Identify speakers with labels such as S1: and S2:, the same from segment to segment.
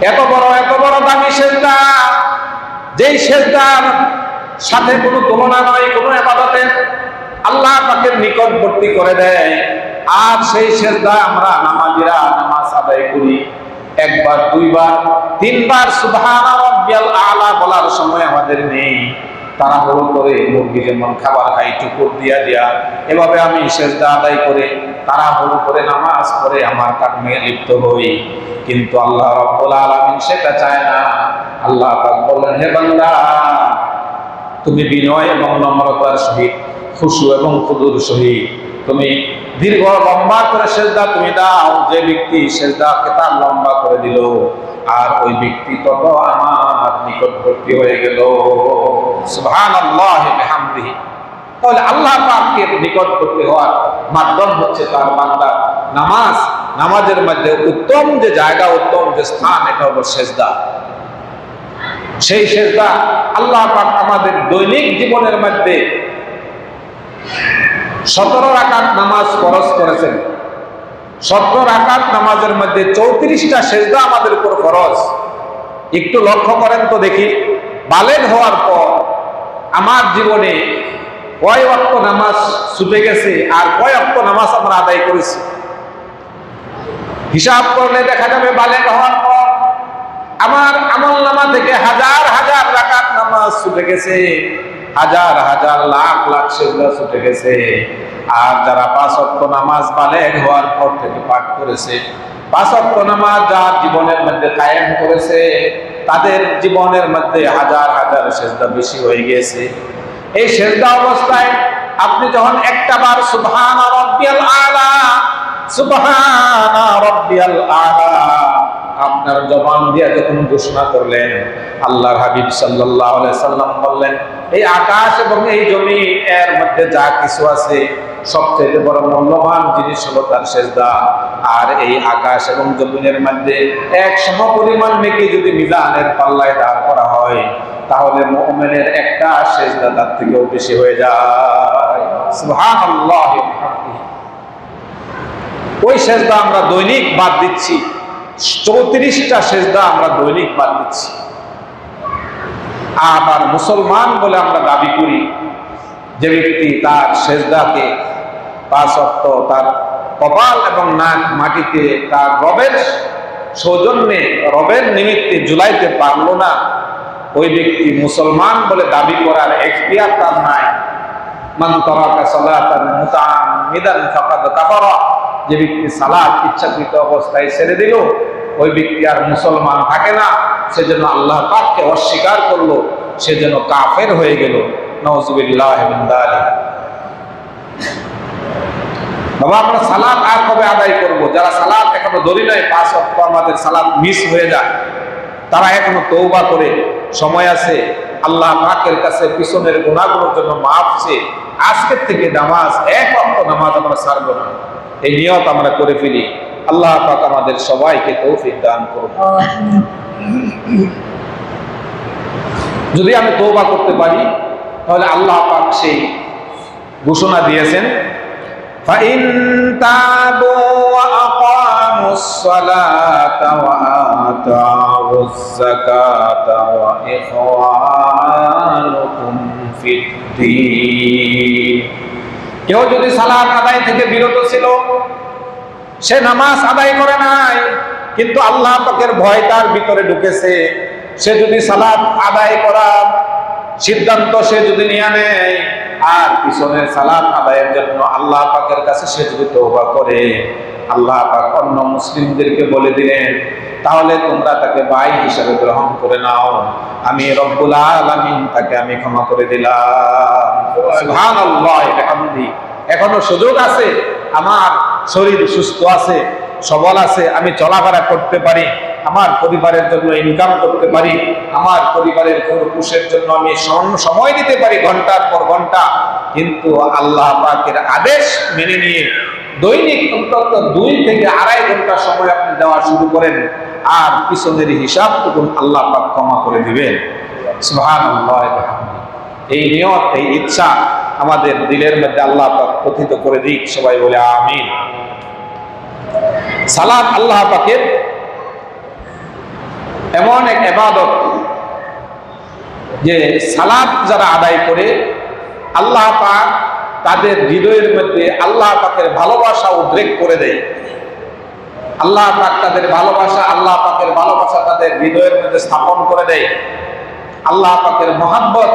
S1: এত বড় এত বড় দামি সেজদা। যেই সেজদার সাথে কোনো তুলনা নয় কোনো আবাদতের আল্লাহ তাকে নিকটবর্তী করে দেয়। আর সেই সেজদা আমরা নামাজিরা নামাজ আদায় করি। একবার, দুইবার, তিনবার সুবহান আলা বলার সময় আমাদের নেই। তারা হলো করে মুরগি যেমন খাবার খাই, টুকুর দিয়া দিয়া। এভাবে আমি সেজদা আদায় করে তারা হলো করে নামাজ পড়ে আমার কামে লিপ্ত হই। কিন্তু আল্লাহ রব্বুল আলামিন সেটা চায় না। আল্লাহ পাক বলেন হে বান্দা, তুমি বিনয় এবং নম্রতার সহিত, খুশু এবং খুদুর সহিত, তুমি দীর্ঘ লম্বা করে সেজদা তুমি দাও। যে ব্যক্তি সেজদাকে তার লম্বা করে দিল আর ওই ব্যক্তি তত আমার নিকটবর্তী হয়ে গেল। তাহলে আল্লাহ পাকের নিকটবর্তী হওয়ার মাধ্যম হচ্ছে তার বান্দা। নামাজ, নামাজের মধ্যে উত্তম যে জায়গা, উত্তম যে স্থান, এটা হলো সেজদা। সেই সেজদা আল্লাহ পাক আমাদের দৈনিক জীবনের মধ্যে সতেরো রাকাত নামাজ খরচ করেছেন। সতেরো রাকাত নামাজের মধ্যে চৌত্রিশটা সেজদা আমাদের উপর খরচ একটু লক্ষ্য করেন তো দেখি। বালেন হওয়ার পর আমার জীবনে কয় অক্ত নামাজ ছুটে গেছে আর কয় অক্ত নামাজ আমরা আদায় করেছি? হিসাব করলে দেখা যাবে বালেন হওয়ার পর আমার আমল নামা থেকে হাজার হাজার রাকাত নামাজ ছুটে গেছে। হাজার হাজার লাখ লাখ সেগুলো ছুটে গেছে। আর যারা পাঁচ অক্ট নামাজ বালেগ হওয়ার পর থেকে পাঠ করেছে। পাঁচ অক্ট নামাজ যার জীবনের মধ্যে কায়েম করেছে, তাদের জীবনের মধ্যে হাজার হাজার সেজদা বেশি হয়ে গেছে। এই সেজদা অবস্থায় আপনি যখন একটা বার সুবহান রব্বিয়াল আলা, সুবহান রব্বিয়াল আলা আপনার জবান দিয়ে যখন ঘোষণা করলেন, আল্লাহর হাবিব সাল্লাহ সাল্লাম বললেন, এই আকাশ এবং এই জমি এর মধ্যে যা কিছু আছে সবচেয়ে বড় মূল্যবান জিনিস হলো তার সেজদা। আর এই আকাশ এবং জমিনের মধ্যে এক সম পরিমাণ মেকে যদি মিজানের পাল্লায় দাঁড় করা হয়, তাহলে মোমেনের একটা সেজদা তার থেকেও বেশি হয়ে যায়। ওই সেজদা আমরা দৈনিক বাদ দিচ্ছি। চৌত্রিশটা সেজদা আমরা দৈনিক বাদ দিচ্ছি। আবার মুসলমান বলে আমরা দাবি করি, যে ব্যক্তি তার সেজদাকে পাঁচ অক্ট তার কপাল এবং নাক মাটিতে তার রবের সৌজন্যে, রবের নিমিত্তে জুলাইতে পারল না। ওই ব্যক্তি মুসলমান বলে দাবি করার এখতিয়ার তার নাই। মান তরাকা সালাতান মুতাআম্মিদান ফাকাদ কাফারা। যে ব্যক্তি সালাত ইচ্ছাকৃত অবস্থায় ছেড়ে দিল, ওই ব্যক্তি আর মুসলমান থাকে না। সেজন্য আল্লাহ পাককে অস্বীকার করল, সে যেন কাফের হয়ে গেল। বাবা, আমরা সালাত আর কবে আদায় করব? যারা সালাত এখনও ধরি নাই, পাঁচ আমাদের সালাত মিস হয়ে যায়। তারা এখনও তৌবা করে সময় আছে। আল্লাহ পাকের কাছে পিছনের গুণাগুলোর জন্য মাফ চেয়ে আজকের থেকে নামাজ এক অক্ট নামাজ আমরা ছাড়বো না এই নিয়ত আমরা করে ফেলি আল্লাহ পাক আমাদের সবাইকে তৌফিক দান করুন যদি আমি তৌবা করতে পারি তাহলে আল্লাহ পাক সেই ঘোষণা দিয়েছেন فإن تابوا وأقاموا الصلاة وآتوا الزكاة وإخوانكم في الدين কেউ যদি সালাত আদায় থেকে বিরত ছিল, সে নামাজ আদায় করে নাই, কিন্তু আল্লাহ পাকের ভয় তার ভিতরে ঢুকেছে। সে যদি সালাত আদায় করার সিদ্ধান্ত সে যদি নিয়ে নেয়, আর পিছনে সালাত আদায়ের জন্য আল্লাহ পাকের কাছে সে যদি তৌবা করে, আল্লাহ পাক অন্য মুসলিমদেরকে বলে দিলেন, তাহলে তোমরা তাকে ভাই হিসাবে গ্রহণ করে নাও। আমি রব্বুল আলামিন তাকে আমি ক্ষমা করে দিলাম। সুবহানাল্লাহ বিহামদি এখনও সুযোগ আছে। আমার শরীর সুস্থ আছে, সবল আছে, আমি চলাফেরা করতে পারি, আমার পরিবারের জন্য ইনকাম করতে পারি, আমার পরিবারের পুরুষের জন্য আমি সময় দিতে পারি ঘণ্টার পর ঘণ্টা। কিন্তু আল্লাহ পাকের আদেশ মেনে নিয়ে দৈনিক অন্তত দুই থেকে আড়াই ঘণ্টা সময় আপনি দেওয়া শুরু করেন, আর পিছনের হিসাব তখন আল্লাহ পাক ক্ষমা করে দিবেন। সুবহানাল্লাহ বিহামদি। এই নিয়ত, এই ইচ্ছা আমাদের দিলের মধ্যে আল্লাহ কথিত করে দিক, সবাই বলে আমিন। সালাত আল্লাহ পাকের এমন এক এবাদত যে সালাদ যারা আদায় করে, আল্লাহ পাক তাদের হৃদয়ের মধ্যে আল্লাহ পাকের ভালোবাসা উদ্রেক করে দেয়। আল্লাহ পাক তাদের ভালোবাসা, আল্লাহ পাকের ভালোবাসা তাদের হৃদয়ের মধ্যে স্থাপন করে দেয়। আল্লাহ পাকের মহাব্বত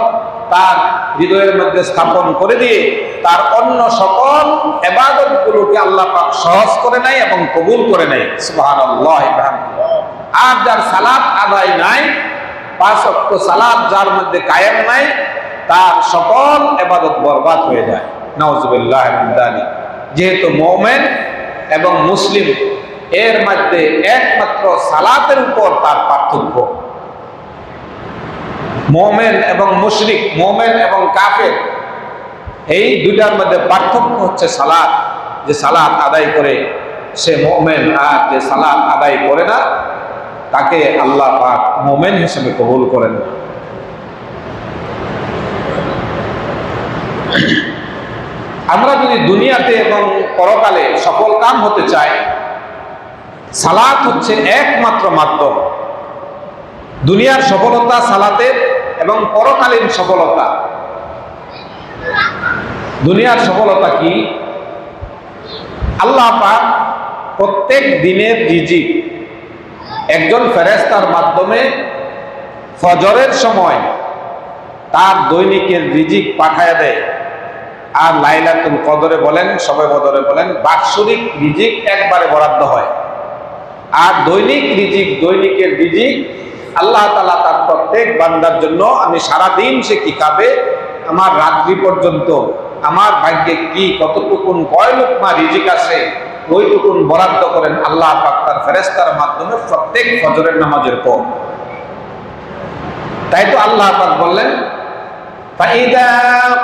S1: তার হৃদয়ের মধ্যে স্থাপন করে দিয়ে তার অন্য সকল এবাদত গুলোকে আল্লাহ পাক সহজ করে নেয় এবং কবুল করে নেয়। সুবহানাল্লাহ আর যার সালাত আদায় নাই, পাঁচ অক্ট সালাত যার মধ্যে কায়েম নাই, তার সকল এবাদত বরবাদ হয়ে যায়। নওয়াজুবিল্লাহ যেহেতু মোমেন এবং মুসলিম, এর মধ্যে একমাত্র সালাতের উপর তার পার্থক্য। মোমেন এবং মুশরিক, মোমেন এবং কাফের, এই দুটার মধ্যে পার্থক্য হচ্ছে সালাদ যে সালাদ আদায় করে সে মোমেন আর যে সালাদ আদায় করে না, তাকে আল্লাহ পাক মোমেন হিসেবে কবুল করেন। আমরা যদি দুনিয়াতে এবং পরকালে সফল কাম হতে চাই, সালাত হচ্ছে একমাত্র মাধ্যম। দুনিয়ার সফলতা সালাতের এবং পরকালীন সফলতা। দুনিয়ার সফলতা কি? আল্লাহ পাক প্রত্যেক দিনের রিজিক একজন ফেরেস্তার মাধ্যমে ফজরের সময় তার দৈনিকের রিজিক পাঠায় দেয়। আর লাইলাতুল কদরে বলেন, সবে বদরে বলেন, বাৎসরিক রিজিক একবারে বরাদ্দ হয়। আর দৈনিক রিজিক, দৈনিকের রিজিক আল্লাহ তালা তার প্রত্যেক বান্দার জন্য আমি সারাদিন সে কি খাবে আমার রাত্রি পর্যন্ত আমার ভাগ্যে কি কতটুকুন কয় লোকমা রিজিক আসে ওইটুকুন বরাদ্দ করেন আল্লাহ পাক তার ফেরেস্তার মাধ্যমে প্রত্যেক ফজরের নামাজের পর তাই তো আল্লাহ পাক বললেন فإذا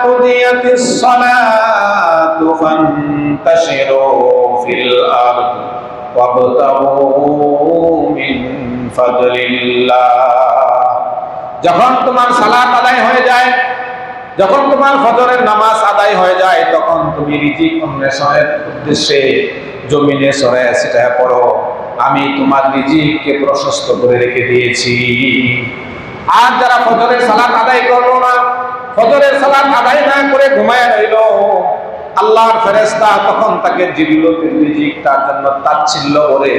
S1: قضيت الصلاة فانتشروا في الأرض وابتغوا من فضل الله যখন তোমার সালাত আদায় হয়ে যায়, যখন তোমার ফজরের নামাজ আদায় হয়ে যায়, তখন তুমি রিজিক অন্বেষণের উদ্দেশ্যে জমিনে সরায় সেটায় পড়ো। আমি তোমার রিজিককে প্রশস্ত করে রেখে দিয়েছি। আর যারা ফজরের সালাত আদায় করল না, ফজরের সালাত আদায় না করে ঘুমায় রইল, আল্লাহর ফেরেস্তা তখন তাকে জিবিলতির রিজিক তার জন্য তাচ্ছিল্য করে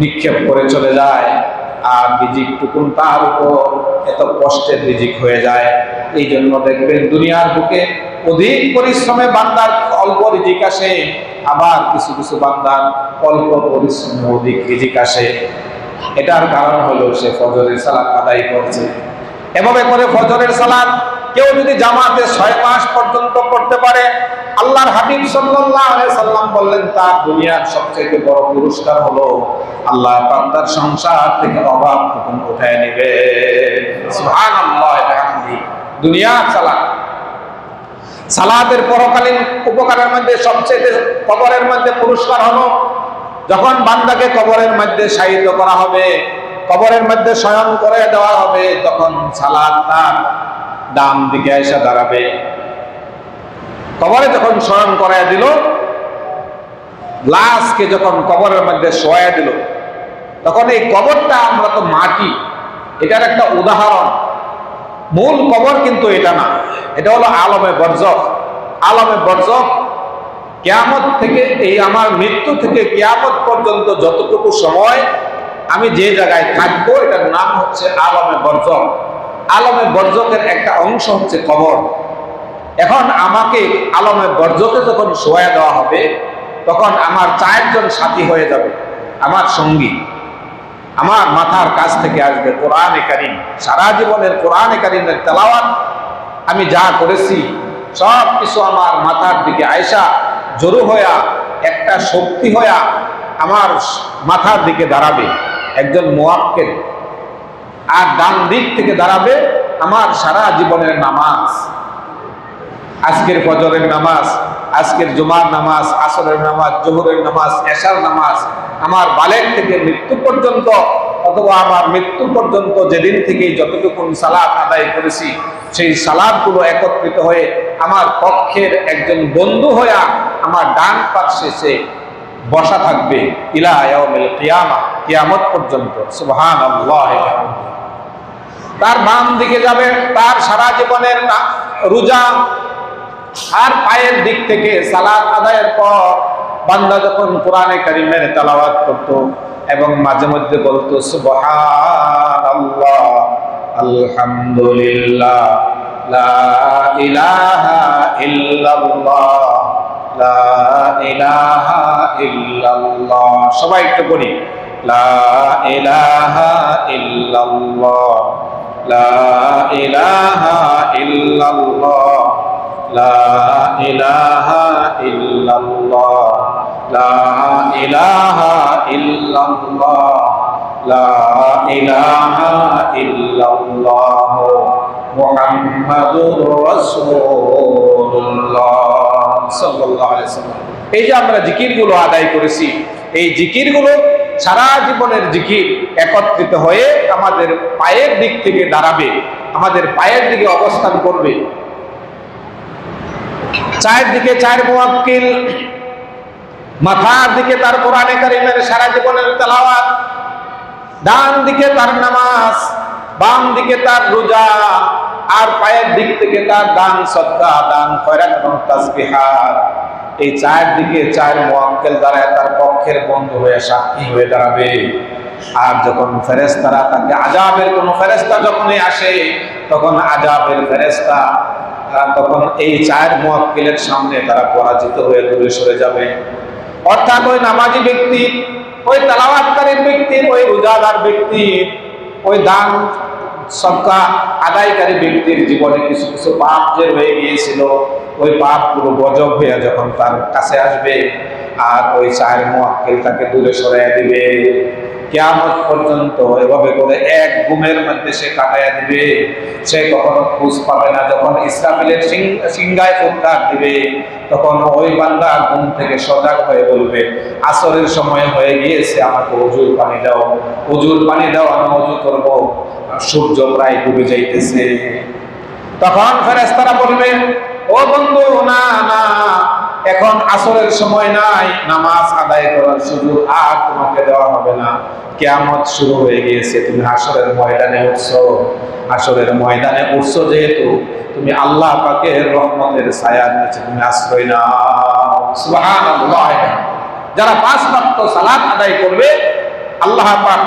S1: নিক্ষেপ করে চলে যায়। আর রিজিক টুকুন তার উপর এত কষ্টের রিজিক হয়ে যায়। এই জন্য দেখবেন দুনিয়ার বুকে অধিক পরিশ্রমে বান্দার অল্প রিজিক আসে, আবার কিছু কিছু বান্দার অল্প পরিশ্রমে অধিক রিজিক আসে। এটার কারণ হলো সে ফজরের সালাদ আদায় করছে। এভাবে করে ফজরের সালাত কেউ যদি জামাতে ছয় মাস পর্যন্ত পড়তে পারে, আল্লাহর হাবিব সাল্লাল্লাহু সাল্লাম বললেন, তার দুনিয়ার সবচেয়ে বড় পুরস্কার হলো আল্লাহ বান্দার সংসার থেকে অভাব তখন উঠায় নেবে। দুনিয়ার সালাত সালাতের পরকালীন উপকারের মধ্যে সবচেয়ে কবরের মধ্যে পুরস্কার হলো যখন বান্দাকে কবরের মধ্যে শায়িত করা হবে, কবরের মধ্যে শয়ন করে দেওয়া হবে, তখন সালাদ তার ডান দিকে এসে দাঁড়াবে। কবরে যখন শয়ন করায় দিল লাশকে যখন কবরের মধ্যে শোয়া দিল, তখন এই কবরটা আমরা তো মাটি, এটার একটা উদাহরণ। মূল কবর কিন্তু এটা না, এটা হলো আলমে বর্জক। আলমে বর্জক কেয়ামত থেকে, এই আমার মৃত্যু থেকে কেয়ামত পর্যন্ত যতটুকু সময় আমি যে জায়গায় থাকব, এটার নাম হচ্ছে আলমে বর্জক। আলমে বর্জকের একটা অংশ হচ্ছে কবর। এখন আমাকে আলমে বর্জকে যখন শোয়া দেওয়া হবে, তখন আমার চারজন সাথী হয়ে যাবে, আমার সঙ্গী। আমার মাথার কাছ থেকে আসবে কোরআনে কারিম। সারা জীবনের কোরআনে কারিমের তেলাওয়াত। আমি যা করেছি, সব কিছু আমার মাথার দিকে আয়সা জরু হইয়া, একটা শক্তি হইয়া আমার মাথার দিকে দাঁড়াবে। একজন মোয়াক্কের আর ডান দিক থেকে দাঁড়াবে আমার সারা জীবনের নামাজ। আজকের ফজরের নামাজ, আজকের জুমার নামাজ, আসরের নামাজ, জোহরের নামাজ, এশার নামাজ, আমার বালের থেকে মৃত্যু পর্যন্ত অথবা আমার মৃত্যু পর্যন্ত যেদিন থেকে যতটুকু সালাদ আদায় করেছি, সেই সালাদগুলো একত্রিত হয়ে আমার পক্ষের একজন বন্ধু হইয়া আমার ডান পার্শ্বে সে বসা থাকবে ইলা কিয়ামা, কিয়ামত পর্যন্ত। সুবহান তার বাম দিকে যাবে, তার সারা জীবনের রোজা। আর পায়ের দিক থেকে সালাত আদায়ের পর বান্দা যখন কোরআনে কারিমের তেলাওয়াত করত এবং মাঝে মধ্যে বলতো, সুবহানাল্লাহ, আলহামদুলিল্লাহ, লা ইলাহা ইল্লাল্লাহ। লা ইলাহা ইল্লাল্লাহ। সবাই একটু করি লা ইলাহা ইল্লাল্লাহ। লা ইলাহা ইল্লাল্লাহ। লা ইলাহা ইল্লাল্লাহ। লা ইলাহা ইল্লাল্লাহ। লা ইলাহা ইল্লাল্লাহ। মুহাম্মাদুর রাসূলুল্লাহ। সাল্লাল্লাহু আলাইহি ওয়াসাল্লাম এই যে আমরা আদায় করেছি, এই সারা জীবনের জিকির একত্রিত হয়ে আমাদের পায়ের দিক থেকে দাঁড়াবে, আমাদের পায়ের দিকে অবস্থান করবে। চায়ের দিকে চায়ের মুয়াক্কিল, মাথার দিকে তার কোরআনে কারিমের সারা জীবনের তেলাওয়াত, ডান দিকে তার নামাজ, বাম দিকে তার রোজা আর পায়ের দিক থেকে তার দান সদ্গা দান খয়রাত এবং তাসবিহাত এই চায়ের দিকে চায়ের মোয়াক্কেল দাঁড়ায়, তার পক্ষের বন্ধু হয়ে সাক্ষী হয়ে দাঁড়াবে। আর যখন ফেরেস্তারা তাকে আজাবের কোন ফেরেস্তা যখনই আসে, তখন আজাবের ফেরেস্তা তখন এই চায়ের মোয়াক্কেলের সামনে তারা পরাজিত হয়ে দূরে সরে যাবে। অর্থাৎ ওই নামাজি ব্যক্তি, ওই তালাবাতকারীর ব্যক্তির ওই রোজাদার ব্যক্তির ওই দান সবকা আদায়কারী ব্যক্তির জীবনে কিছু কিছু পাপ যে রয়ে গিয়েছিল। ওই পাপগুলো গজব হয়ে যখন তার কাছে আসবে, আর ওই চায়ের মোয়াক্কেল তাকে দূরে সরাইয়া দিবে। কেয়ামত পর্যন্ত এভাবে করে এক ঘুমের মধ্যে সে কাটাইয়া দিবে। সে কখনো খুঁজ পাবে না। যখন ইসরাফিলের সিং- সিংহায় ফুৎকার দিবে, তখন ওই বান্দা ঘুম থেকে সজাগ হয়ে বলবে, আসরের সময় হয়ে গিয়েছে, আমাকে অজুর পানি দাও। অজুর পানি দাও, আমি অজু করব। সূর্য প্রায় ডুবে যাইতেছে। তখন ফেরেস্তারা বলবে, ও বন্ধু, না না, এখন আসরের সময় নাই, নামাজ আদায় করার সুযোগ আর তোমাকে দেওয়া হবে না। কেয়ামত শুরু হয়ে গিয়েছে, তুমি আসরের ময়দানে উঠছো। আসরের ময়দানে উঠছো যেহেতু, তুমি আল্লাহ পাকের রহমতের ছায়ার নিচে তুমি আশ্রয় নাও। সুবহানাল্লাহ। যারা পাঁচ ওয়াক্ত সালাত আদায় করবে, আল্লাহ পাক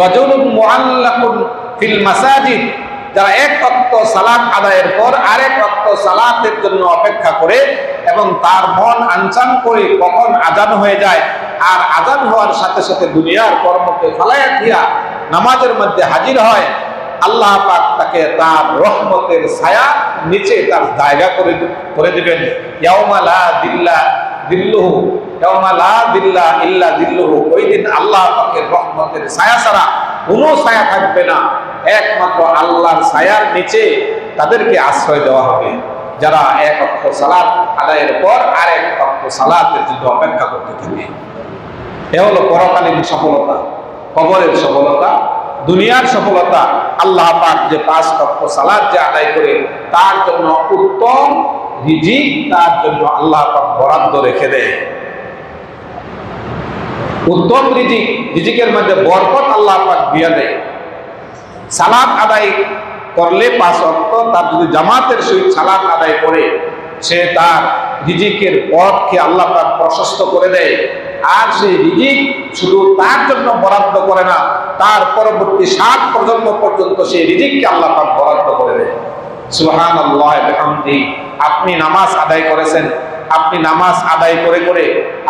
S1: রাজুলুন মুআল্লাকুন ফিল মাসাজিদ। যারা এক অক্ত সালাত আদায়ের পর আরেক অক্ত সালাতের জন্য অপেক্ষা করে এবং তার মন আনচান করে কখন আজান হয়ে যায় আর আজান হওয়ার সাথে সাথে দুনিয়ার কর্মকে ফালাইয়া দিয়া নামাজের মধ্যে হাজির হয়, আল্লাহ পাক তাকে তার রহমতের ছায়া নিচে তার জায়গা করে করে দিবেন। ইয়াউমা লা দিল্লা দিল্লুহু, ইয়াউমা লা দিল্লা ইল্লা দিল্লুহু। ওই দিন আল্লাহ পাকের রহমতের ছায়া ছাড়া কোনো ছায়া থাকবে না। একমাত্র আল্লাহর ছায়ার নিচে তাদেরকে আশ্রয় দেওয়া হবে। যারা এক অক্ষ সালাত আদায়ের পর আরেক অক্ষ সালাতের জন্য অপেক্ষা করতে থাকে। এ হলো পরকালীন সফলতা, কবরের সফলতা দুনিয়ার সফলতা আল্লাহ পাক যে পাঁচ লক্ষ সালাদ যে আদায় করে তার জন্য উত্তম রিজিক তার জন্য আল্লাহ পাক বরাদ্দ রেখে দেয়। উত্তম রিজিক, রিজিকের মধ্যে বরকত আল্লাহ পাক দিয়ে দেয়। সালাদ আদায় করলে পাঁচ অক্ট তার যদি জামাতের সহিত সালাদ আদায় করে, সে তার রিজিকের পথকে আল্লাহ পাক প্রশস্ত করে দেয়। আর সেই রিজিক শুধু তার জন্য বরাদ্দ করে না, তার পরবর্তী সাত প্রজন্ম পর্যন্ত সেই রিজিককে আল্লাহ পাক বরাদ্দ করে দেয়। সুহান আল্লাহ আপনি নামাজ আদায় করেছেন, আপনি নামাজ আদায় করে করে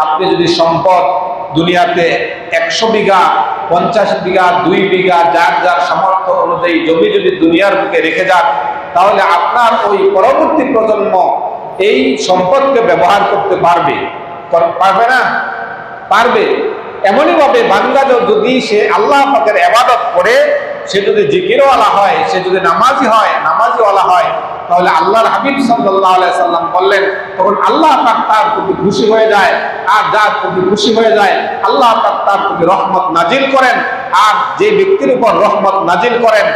S1: আপনি যদি সম্পদ দুনিয়াতে একশো বিঘা, পঞ্চাশ বিঘা, দুই বিঘা, যার যার সামর্থ্য অনুযায়ী জমি যদি দুনিয়ার বুকে রেখে যান, তাহলে আপনার ওই পরবর্তী প্রজন্ম এই সম্পদকে ব্যবহার করতে পারবে। পারবে না? পারবে। এমনই ভাবে বান্দা যদি সে আল্লাহ পাকের এবাদত করে, সে যদি জিকিরওয়ালা হয়, সে যদি নামাজি হয়, নামাজিওয়ালা হয়, তাহলে আল্লাহর হাবিব সাল্লাহ সাল্লাম বললেন, তখন আল্লাহ পাক তার প্রতি খুশি হয়ে যায়, আর যার প্রতি খুশি হয়ে যায়, আল্লাহ পাক তার প্রতি রহমত নাজিল করেন, আর যে ব্যক্তির উপর রহমত নাজিল করেন,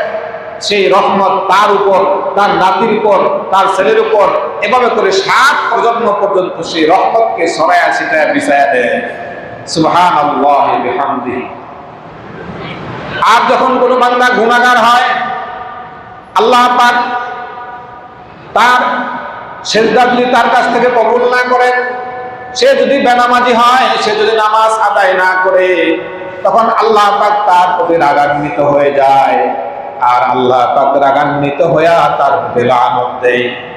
S1: সেই রহমত তার উপর, তার নাতির উপর, তার ছেলের উপর, এভাবে করে সাত প্রজন্ম পর্যন্ত সেই রহমতকে সরায়া সিটায়া বিছায়া দেয়। আর যখন কোনো বান্দা গুণাগার হয়, আল্লাহ পাক তার সেজদা যদি তার কাছ থেকে কবুল না করেন সে যদি বেনামাজি হয়, সে যদি নামাজ আদায় না করে, তখন আল্লাহ পাক তার প্রতি রাগান্বিত হয়ে যায়। আর আল্লাহ পাক রাগান্বিত হইয়া তার বেলা লানত দেয়।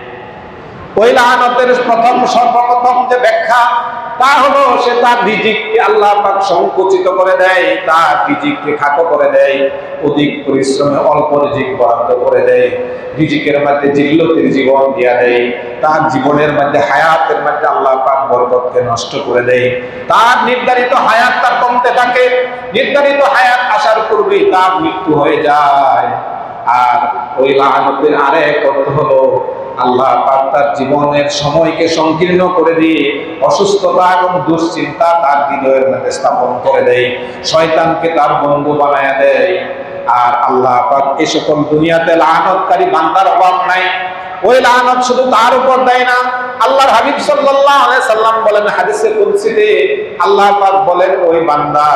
S1: ওই লানতের প্রথম সর্বপ্রথম যে ব্যাখ্যা, তা হলো সে তার রিজিককে আল্লাহ পাক সংকুচিত করে দেয়, তার রিজিককে খাটো করে দেয়, অধিক পরিশ্রমে অল্প রিজিক বরাদ্দ করে দেয়, রিজিকের মধ্যে জিল্লতির জীবন দিয়া দেয়, তার জীবনের মধ্যে হায়াতের মধ্যে আল্লাহ পাক বরকতকে নষ্ট করে দেয়। তার নির্ধারিত হায়াত তার কমতে থাকে, নির্ধারিত হায়াত আসার পূর্বেই তার মৃত্যু হয়ে যায়। আর ওই লাহানতের আরেক অর্থ হলো আল্লাহ পাক তার জীবনের সময়কে সংকীর্ণ করে দিয়ে অসুস্থতা এবং দুশ্চিন্তা তার হৃদয়ের মধ্যে স্থাপন করে দেয়। শয়তানকে তার বন্ধু বানায় দেয়। আর আল্লাহ পাক এই সকল দুনিয়াতে লাহানতকারী বান্দার অভাব নাই। ওই লানত শুধু তার উপর দেয় না। আল্লাহর হাবিব সাল্লাল্লাহু আলাইহি সাল্লাম বলেন হাদিসে কুদসিতে আল্লাহ পাক বলেন, ওই বান্দা,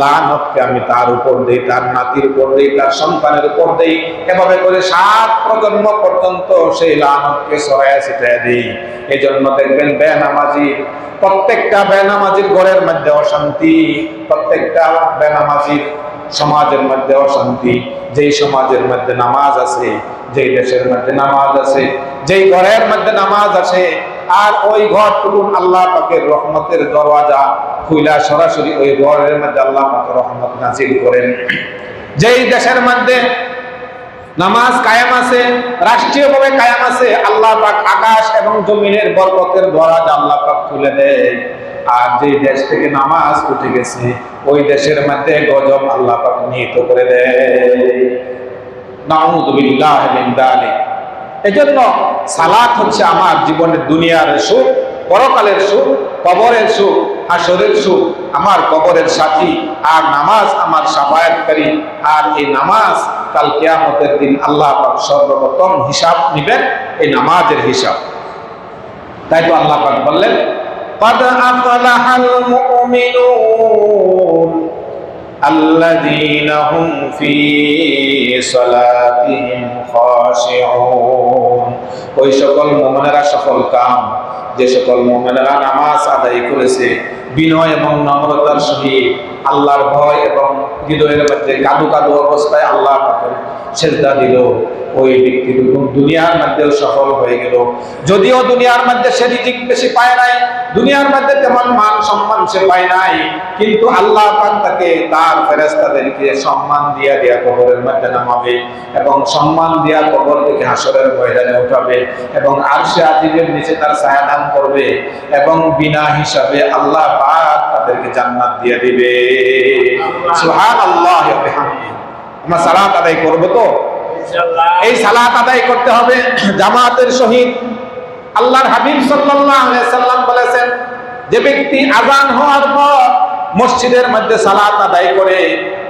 S1: লানতকে আমি তার উপর দেই, তার নাতির উপর দেই, তার সন্তানের উপর দেই। এভাবে করে সাত প্রজন্ম পর্যন্ত সেই লানতকে সরায়া ছিটায় দেই। এই জন্য দেখবেন বেনামাজি, প্রত্যেকটা বেনামাজির ঘরের মধ্যে অশান্তি, প্রত্যেকটা বেনামাজির সমাজের মধ্যে অশান্তি। যেই সমাজের মধ্যে নামাজ আছে যেই দেশের মধ্যে নামাজ আছে, যেই ঘরের মধ্যে নামাজ আছে, আর ওই আল্লাহ পাকের রহমতের দরওয়াজা খুইলা সরাসরি ওই ঘরের মধ্যে আল্লাহ রহমত নাজিল করেন। যেই দেশের মধ্যে নামাজ কায়াম আছে, রাষ্ট্রীয়ভাবে কায়াম আছে, আল্লাহ পাক আকাশ এবং জমিনের আল্লাহ পাক দেয়। আর যে দেশ থেকে নামাজ উঠে গেছে, ওই দেশের মধ্যে গজব আল্লাহ পাক নিহিত করে দেয়। এজন্য সালাত হচ্ছে আমার জীবনের দুনিয়ার সুখ পরকালের সুখ কবরের সুখ হাসরের সুখ আমার কবরের সাথী আর নামাজ আমার সাফায়াতকারী আর এই নামাজ কাল কিয়ামতের দিন আল্লাহ পাক সর্বপ্রথম হিসাব নেবেন এই নামাজের হিসাব তাই তো আল্লাহ পাক বললেন قد أفلح المؤمنون الذين هم في صلاتهم خاشعون ওই সকল মোমেনেরা সফল কাম যে সকল মোমেনেরা নামাজ আদায় করেছে বিনয় এবং নম্রতার সহিত আল্লাহর ভয় এবং হৃদয়ের মধ্যে কাদু কাদু অবস্থায় আল্লাহ পাকের সেজদা দিল ওই ব্যক্তিটুকু দুনিয়ার মধ্যেও সফল হয়ে গেল যদিও দুনিয়ার মধ্যে সে রিজিক বেশি পায় নাই দুনিয়ার মধ্যে তেমন মান সম্মান সে পায় নাই কিন্তু আল্লাহ পাক তাকে তার ফেরেস্তাদেরকে সম্মান দিয়া দিয়া কবরের মধ্যে নামাবে এবং সম্মান দিয়া কবর থেকে হাসরের ময়দানে উঠাবে এবং আরশে আজিমের নিচে তার ছায়া দান করবে এবং বিনা হিসাবে আল্লাহ পাক তাদেরকে জান্নাত দিয়ে দিবে। সুবহানাল্লাহি ওয়া বিহামদিহি। আমরা সালাত আদায় করব তো? এই সালাত আদায় করতে হবে জামাতের সহিত। আল্লাহর হাবিব সাল্লাম বলেছেন, যে ব্যক্তি আজান হওয়ার পর মসজিদের মধ্যে সালাত আদায় করে,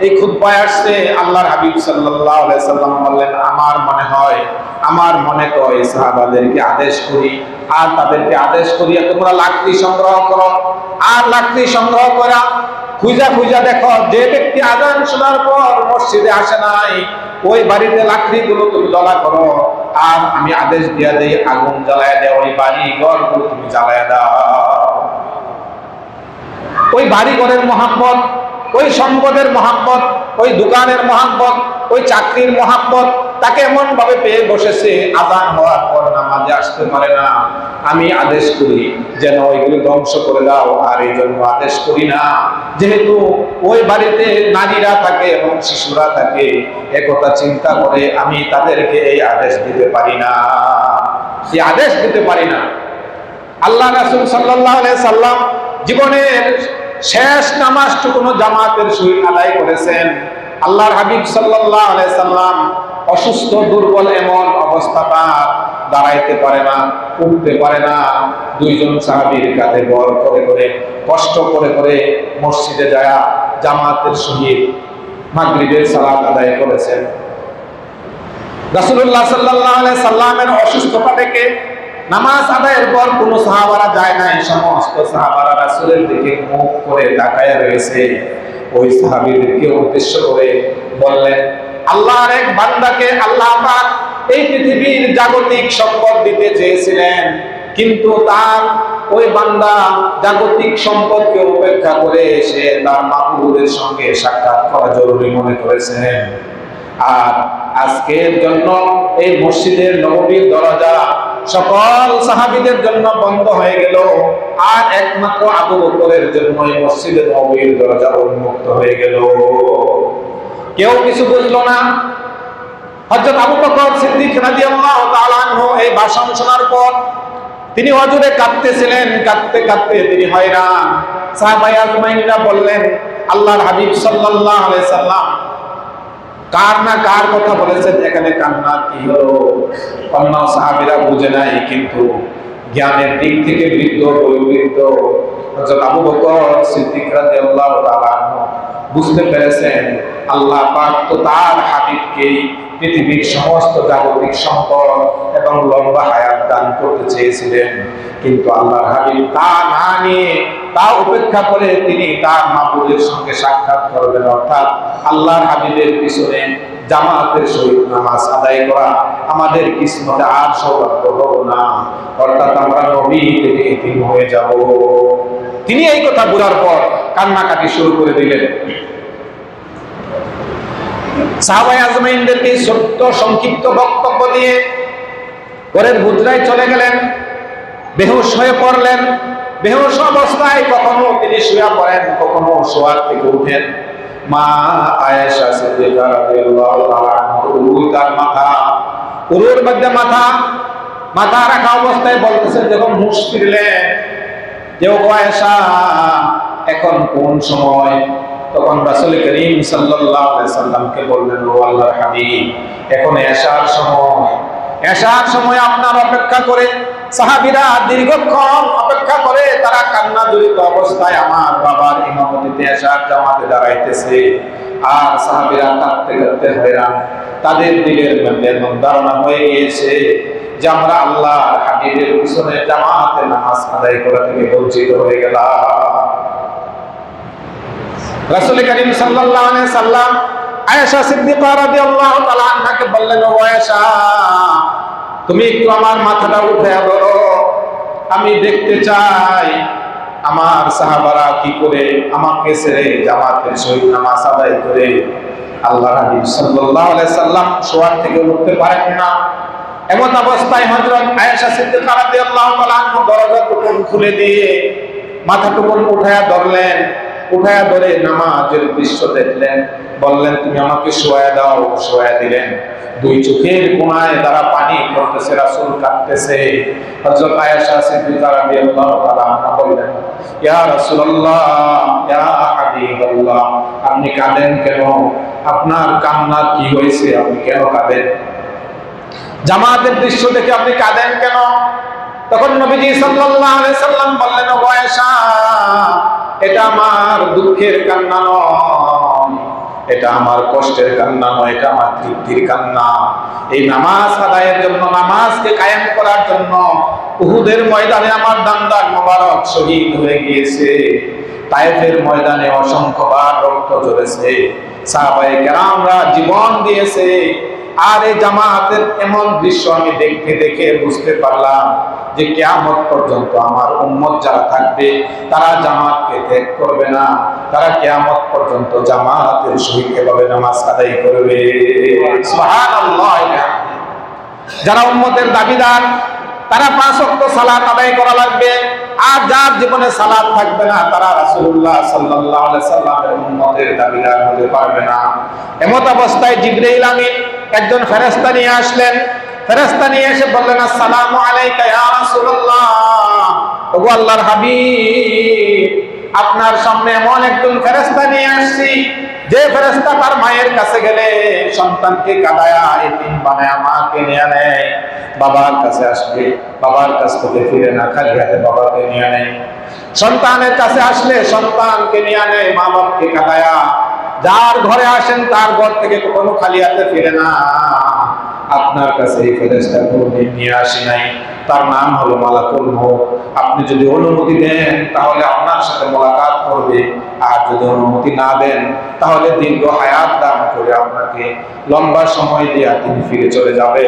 S1: এই খুতবায় আসছে, আল্লাহর হাবিব সাল্লাম বললেন, আমার মনে হয়, আমার মনে কয়, সাহাবাদেরকে আদেশ করি, আর তাদেরকে আদেশ করিয়া তোমরা লাকড়ি সংগ্রহ করো। আর লাকড়ি সংগ্রহ করা, খুঁজা খুঁজা দেখো, যে ব্যক্তি আজান শোনার পর মসজিদে আসে নাই, ওই বাড়িতে লাকড়ি গুলো তুমি জ্বলা করো। আর আমি আদেশ দিয়া দেই, আগুন জ্বালায় দেয় ওই বাড়ি ঘর তুমি জ্বালায় দাও। ওই বাড়ি ঘরের মহাব্বত, ওই সম্পদের মহাব্বত, ওই দোকানের মহাব্বত, ওই চাকরির মহাব্বত তাকে এমন ভাবে পেয়ে বসেছে আদান হওয়ার পর নামাজে আসতে পারে না। আমি আদেশ করি যেন ওইগুলো ধ্বংস করে দাও, আর এই জন্য আদেশ করি না। যেহেতু ওই বাড়িতে নারীরা থাকে এবং শিশুরা থাকে একথা চিন্তা করে আমি তাদেরকে এই আদেশ দিতে পারি না। এই আদেশ দিতে পারি না। আল্লাহ রাসুল সাল্লাহ সাল্লাম জীবনের শেষ নামাজটুকুনো জামাতের সহিত আদায় করেছেন। আল্লাহর হাবিব সাল্লাহ আলাই সাল্লাম অসুস্থ, দুর্বল এমন অবস্থা তার। দাঁড়াইতে পারে না, উঠতে পারে না। দুইজন সাহাবীর কাঁধে বর করে করে, কষ্ট করে করে মসজিদে যায়, জামাতের সহিত মাগরিবের সালাত আদায় করেছেন। রাসূলুল্লাহ সাল্লাল্লাহু আলাইহি সাল্লামের অসুস্থতা থেকে নামাজ আদায়ের পর কোন সাহাবারা যায় নাই। সমস্ত সাহাবারা রাসূলের দিকে মুখ করে তাকায় রয়েছে। ওই সাহাবীদেরকে উদ্দেশ্য করে বললেন আল্লাহর এক বান্দাকে আল্লাহ পাক এই পৃথিবীর জাগতিক সম্পদ দিতে চেয়েছিলেন। কিন্তু তার ওই বান্দা জাগতিক সম্পদকে উপেক্ষা করে সে তার মাহবুবের সঙ্গে সাক্ষাৎ করা জরুরি মনে করেছেন আর আজকের জন্য এই মসজিদের নববীর দরজা সকল সাহাবীদের জন্য বন্ধ হয়ে গেল। আর একমাত্র আবু বকরের জন্য এই মসজিদের নববীর দরজা উন্মুক্ত হয়ে গেল। কেউ কিছু বুঝলো না। হযরত আবু বকর সিদ্দিক রাদিয়াল্লাহু তাআলা আনহু এই ভাষণ শোনার পর তিনি অজুরে কাঁদতেছিলেন, কাঁদতে কাঁদতে তিনি হয়রান। সাহাবায়ে আজমাইনরা বললেন, আল্লাহর হাবিব সাল্লাল্লাহু আলাইহি সাল্লাম কার না কার কথা বলেছেন? এখানে কান্নার কি হলো? অন্য সাহাবীরা বুঝে নাই, কিন্তু জ্ঞানের দিক থেকে বৃদ্ধ বয়োবৃদ্ধ হযরত আবু বকর সিদ্দিক রাদিয়াল্লাহু তাআলা বুঝতে পেরেছেন, আল্লাহ পাক তো তার হাবিবকেই পৃথিবীর সমস্ত জাগতিক সম্পদ এবং লম্বা হায়াত দান করতে চেয়েছিলেন। কিন্তু আল্লাহর হাবিব তা না নিয়ে, তা উপেক্ষা করে তিনি তার মাহবুবের সঙ্গে সাক্ষাৎ করবেন অর্থাৎ আল্লাহর হাবিবের পিছনে জামাতের সহিত নামাজ আদায় করা আমাদের কিসমতে আর সৌভাগ্য হব না। অর্থাৎ আমরা নবী থেকে হয়ে যাব। তিনি এই কথা বোঝার পর কান্নাকাটি শুরু করে দিলেন। সাহাবাই আজমাইনদেরকে ছোট্ট সংক্ষিপ্ত বক্তব্য দিয়ে পরের হুজরায় চলে গেলেন, বেহুশ হয়ে পড়লেন, বেহুশ অবস্থায় কখনো তিনি শুয়ে পড়েন, কখনো শোয়ার থেকে উঠেন। মা মাথা মধ্যে মাথা মাথা রাখা অবস্থায় বলতেছেন যখন ফিরলেন যে ও আয়েশা এখন কোন সময়? তখন রাসূল করিম সাল্লাল্লাহু আলাইহি সাল্লামকে বললেন, ও আল্লাহর হাবিব, এখন এশার সময়। এশার সময় আপনার অপেক্ষা করে সাহাবীরা দীর্ঘক্ষণ অপেক্ষা করে, তারা কান্না জড়িত অবস্থায় আমার বাবার ইমামতিতে এশার জামাতে দাঁড়াইতেছে। আর সাহাবীরা কাঁদতে কাঁদতে হয়রান। তাদের দিলের মধ্যে ধারণা হয়ে গিয়েছে যে আমরা আল্লাহর হাবিবের পিছনে জামাতে নামাজ আদায় করা থেকে বঞ্চিত হয়ে গেলাম। রাসূল করিম সাল্লাল্লাহু আলাইহি সাল্লাম আয়েশা সিদ্দিকা রাদিয়াল্লাহু তাআলা আনহাকে বললেন, ও আয়েশা, তুমি একটু আমার মাথাটা উঠায়া ধরো। আমি দেখতে চাই আমার সাহাবারা কি করে আমাকে ছেড়ে জামাতের সহিত নামাজ আদায় করে। আল্লাহ হাবিব সাল্লাল্লাহু আলাইহি সাল্লাম শোয়ার থেকে উঠতে পারেন না। এমন অবস্থায় হযরত আয়েশা সিদ্দিকা রাদিয়াল্লাহু তাআলা দরজা টুকুন খুলে দিয়ে মাথা টুকুন উঠায়া ধরলেন, উঠায়া ধরে নামাজের দৃশ্য দেখলেন। বললেন, তুমি আমাকে শোয়া দাও। শোয়া দিলেন। দুই চোখের কোনায় তারা পানি পড়তেছে রাসূল কাঁদতেছে। হযরত আয়েশা সিদ্দিকা রাদিয়াল্লাহু তাআলা বললেন, ইয়া রাসূলুল্লাহ, ইয়া হাবিবাল্লাহ, আপনি কাঁদেন কেন? আপনার কান্নার কি হয়েছে? আপনি কেন কাঁদেন? জামাতের দৃশ্য দেখে আপনি কাঁদেন কেন? তখন নবীজি সাল্লাম বললেন আয়েশা, এটা আমার দুঃখের কান্না নয়। এটা আমার কষ্টের কান্না নয়, এটা আমার তৃপ্তির কান্না। এই নামাজ আদায়ের জন্য, নামাজকে কায়েম করার জন্য উহুদের ময়দানে আমার দান্দার মোবারক শহীদ হয়ে গিয়েছে। তায়েফের ময়দানে অসংখ্যবার রক্ত ঝরেছে। সাহাবায়ে কেরামরা জীবন দিয়েছে। আর এই জামাতের এমন দৃশ্য আমি দেখতে দেখে বুঝতে পারলাম যে কেয়ামত পর্যন্ত আমার উম্মত যারা থাকবে, তারা জামাতকে ত্যাগ করবে না। তারা কেয়ামত পর্যন্ত জামাতের সহিত এভাবে নামাজ আদায় করবে। যারা উম্মতের দাবিদার, তারা পাঁচ ওয়াক্ত সালাত আদায় করা লাগবে। আর যার জীবনে সালাদ থাকবে না, তারা রাসুল্লাহ আলাইহি সাল্লামের উম্মতের দাবিদার হতে পারবে না। এমত অবস্থায় জিবরাইল আমিন একজন ফেরেস্তা নিয়ে আসলেন। ফেরেস্তা নিয়ে এসে বললেন, আসসালামু আলাইকা ইয়া রাসূলুল্লাহ, ওগো আল্লাহর হাবিব আপনার সামনে এমন একজন ফেরেশতা নিয়ে আসছি, যে ফেরেশতা তার মায়ের কাছে গেলে সন্তানকে কাদায়া এতিম বানায় মাকে নিয়ে নেয়, বাবার কাছে আসবে, বাবার কাছ থেকে ফিরে না খালি হাতে বাবাকে নিয়ে নেয়। সন্তানের কাছে আসলে সন্তানকে নিয়ে নেয় মা বাপকে কাদায়া। যার ঘরে আসেন তার ঘর থেকে কখনো খালি হাতে ফিরে না। আপনার কাছে এই ফেরেশতা কোনদিন নিয়ে আসি নাই। তার নাম হলো মালাকুল মৌত আপনি যদি অনুমতি দেন, তাহলে আপনার সাথে মোলাকাত করবে। আর যদি অনুমতি না দেন, তাহলে দীর্ঘ হায়াত দান করে আপনাকে লম্বা সময় দিয়ে তিনি ফিরে চলে যাবে।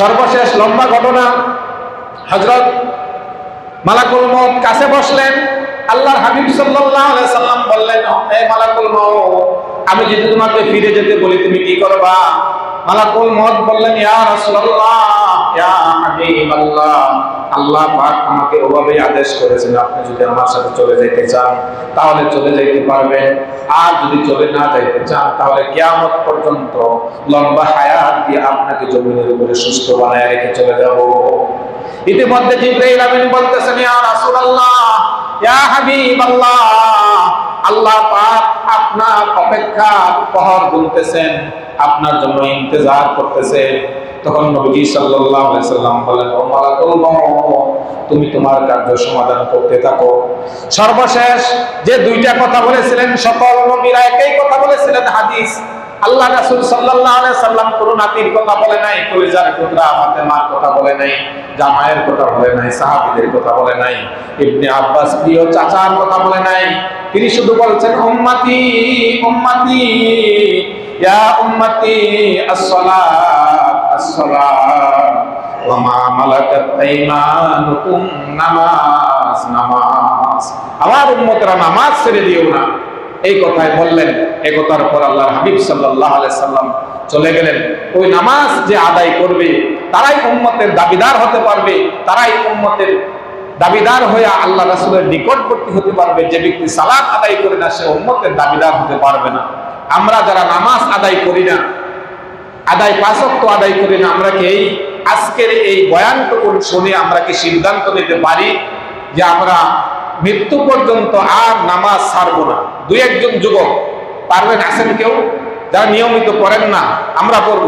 S1: সর্বশেষ লম্বা ঘটনা হজরত মালাকুল মৌত কাছে বসলেন। আল্লাহর হাবিব আলাইহি সাল্লাম বললেন, হে মালাকুল মৌত আমি যদি তোমাকে ফিরে যেতে বলি, তুমি কি করবা? মালাকুল মৌত বললেন, ইয়া রাসূলুল্লাহ আল্লাহ পাক আমাকে ওভাবেই আদেশ করেছেন, আপনি যদি আমার সাথে চলে যেতে চান, তাহলে চলে যাইতে পারবেন। আর যদি চলে না যাইতে চান, তাহলে কিয়ামত পর্যন্ত লম্বা হায়াত দিয়ে আপনাকে জমিনের উপরে সুস্থ বানায় রেখে চলে যাব। ইতিমধ্যে জিব্রাইল আমিন বলতেছেন, ইয়া রাসূলুল্লাহ, ইয়া হাবিবাল্লাহ, আল্লাহ পাক আপনার অপেক্ষা পহর গুনতেছেন, আপনার জন্য ইন্তজার করতেছে তখন নবীজি সাল্লাম বলেন ও মালাকুল তুমি তোমার কার্য সমাধান করতে থাকো। সর্বশেষ যে দুইটা কথা বলেছিলেন, সকল নবীরা একই কথা বলেছিলেন, হাদিস। আল্লাহ সাল্লাল্লাহু আলাইহি সাল্লাম কোন নাতির কথা বলে নাই, কলিজার টুকরা ফাতেমার কথা বলে নাই, জামাইয়ের কথা বলে নাই, সাহাবীদের কথা বলে নাই, ইবনে আব্বাস প্রিয় চাচার কথা বলে নাই। তিনি শুধু বলছেন, উম্মতি উম্মতি, ইয়া উম্মতি, আস-সালাত। ওয়া মা নামাজ আমার উম্মতরা নামাজ ছেড়ে দিও না। এই কথাই বললেন এই কথার পর আল্লাহর হাবিব সাল্লাল্লাহু আলাইহি সাল্লাম চলে গেলেন। ওই নামাজ যে আদায় করবে, তারাই উম্মতের দাবিদার হতে পারবে। তারাই উম্মতের দাবিদার হয়ে আল্লাহ রাসূলের নিকটবর্তী হতে পারবে। যে ব্যক্তি সালাত আদায় করে না, সে উম্মতের দাবিদার হতে পারবে না। আমরা যারা নামাজ আদায় করি না আদায় পাঁচক্ত আদায় করি না আমরা কি এই আজকের এই বয়ানটুকু শুনে আমরা কি সিদ্ধান্ত নিতে পারি যে আমরা মৃত্যু পর্যন্ত আর নামাজ ছাড়বো না? দুই একজন যুবক, পারবেন, আছেন কেউ? যারা নিয়মিত পড়েন না, আমরা পড়ব।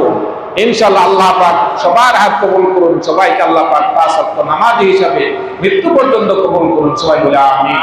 S1: ইনশাল্লাহ আল্লাহ পাক সবার হাত কবুল করুন, সবাইকে আল্লাহ পাক পাঁচ নামাজি হিসাবে মৃত্যু পর্যন্ত কবুল করুন, সবাই বলে আমি